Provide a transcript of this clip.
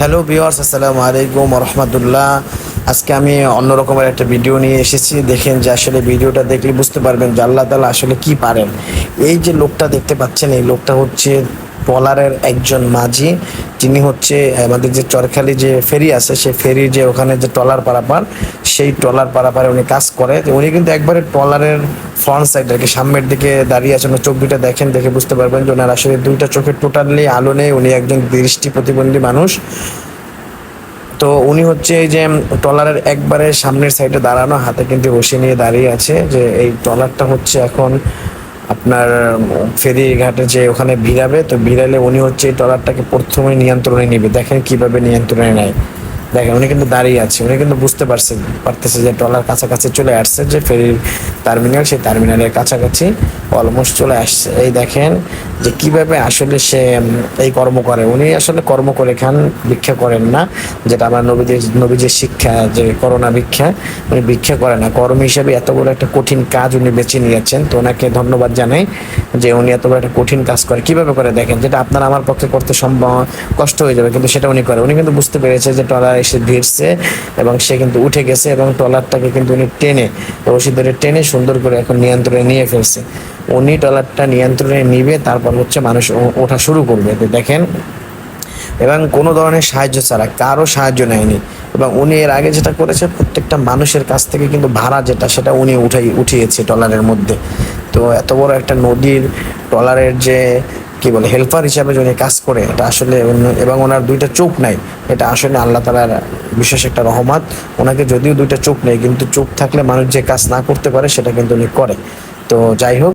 Hello viewers আসসালামু আলাইকুম রহমতুল্লাহ আজকে আমি অন্যরকমের একটা ভিডিও নিয়ে এসেছি। দেখেন যে আসলে ভিডিওটা দেখলে বুঝতে পারবেন যে আল্লাহ তালা আসলে কি পারেন। এই যে লোকটা দেখতে পাচ্ছেন, এই লোকটা হচ্ছে ট্রলারের একজন মাঝি, যিনি হচ্ছে আমাদের যে চরখালি যে ফেরি আছে, সেই ফেরি যে ওখানে যে ট্রলার পারাপার, সেই ট্রলার পারাপারে উনি কাজ করে। উনি কিন্তু একবারে ট্রলারের ফ্রন্ট সাইড আর কি, সামনের দিকে দাঁড়িয়ে আছেন। চোখ দুইটা দেখেন, দেখে বুঝতে পারবেন যে ওনার আসলে দুইটা চোখে টোটালি আলো নেই। উনি একজন দৃষ্টি প্রতিবন্ধী মানুষ। তো উনি হচ্ছে এই যে ট্রলারের একবারে সামনের সাইডে দাঁড়ানো, হাতে কিন্তু রশি নিয়ে দাঁড়িয়ে আছে যে এই ট্রলারটা হচ্ছে এখন আপনার ফেরি ঘাটে যে ওখানে ভিড়াবে, তো ভিড়ালে উনি হচ্ছে এই ট্রলারটাকে প্রথমে নিয়ন্ত্রণে নিবে। দেখেন কীভাবে নিয়ন্ত্রণে নেয়। দেখেন, উনি কিন্তু দাঁড়িয়ে আছে, উনি কিন্তু বুঝতে পারছে, পারতেছে যে ট্রলার কাছাকাছি চলে আসছে, যে ফেরির টার্মিনাল, সেই টার্মিনালের কাছাকাছি অলমোস্ট চলে আসছে। এই দেখেন যে কীভাবে আসলে সে এই কর্ম করে। উনি আসলে কর্ম করে খান, ভিক্ষা করেন না, যেটা আমার নবীদের নবীজের শিক্ষা, যে করোনা ভিক্ষা, উনি ভিক্ষা করে না। কর্ম হিসেবে এত বড় একটা কঠিন কাজ উনি বেছে নিয়েছেন। তো ওনাকে ধন্যবাদ জানাই যে উনি এত বড় একটা কঠিন কাজ করে। কীভাবে করে দেখেন? যেটা আপনার আমার পক্ষে করতে সম্ভব, কষ্ট হয়ে যাবে, কিন্তু সেটা উনি করে। উনি কিন্তু বুঝতে পেরেছে যে ট্রলার এসে ভিড়ছে এবং সে কিন্তু উঠে গেছে এবং ট্রলারটাকে কিন্তু উনি টেনে রশি ধরে টেনে সুন্দর করে এখন নিয়ন্ত্রণে নিয়ে ফেলছে। উনি ট্রলারটা নিয়ন্ত্রণে নিবে, তারপর হচ্ছে মানুষ ওঠা শুরু করবে। দেখেন, এবং কোনো ধরনের সাহায্য ছাড়া, কারও সাহায্য নেয়নি। এবং উনি এর আগে যেটা করেছে, প্রত্যেকটা মানুষের কাছ থেকে কিন্তু ভাড়া যেটা, সেটা উনি উঠাই, উঠিয়েছে ট্রলারের মধ্যে। তো এত বড় একটা নদীর ট্রলারের যে কি বলে হেল্পার হিসাবে যদি কাজ করে, এটা আসলে এবং ওনার দুইটা চোখ নাই, এটা আসলে আল্লাহ তালার বিশেষ একটা রহমত। ওনাকে যদিও দুইটা চোখ নেই, কিন্তু চোখ থাকলে মানুষ যে কাজ না করতে পারে, সেটা কিন্তু উনি করে। তো যাই হোক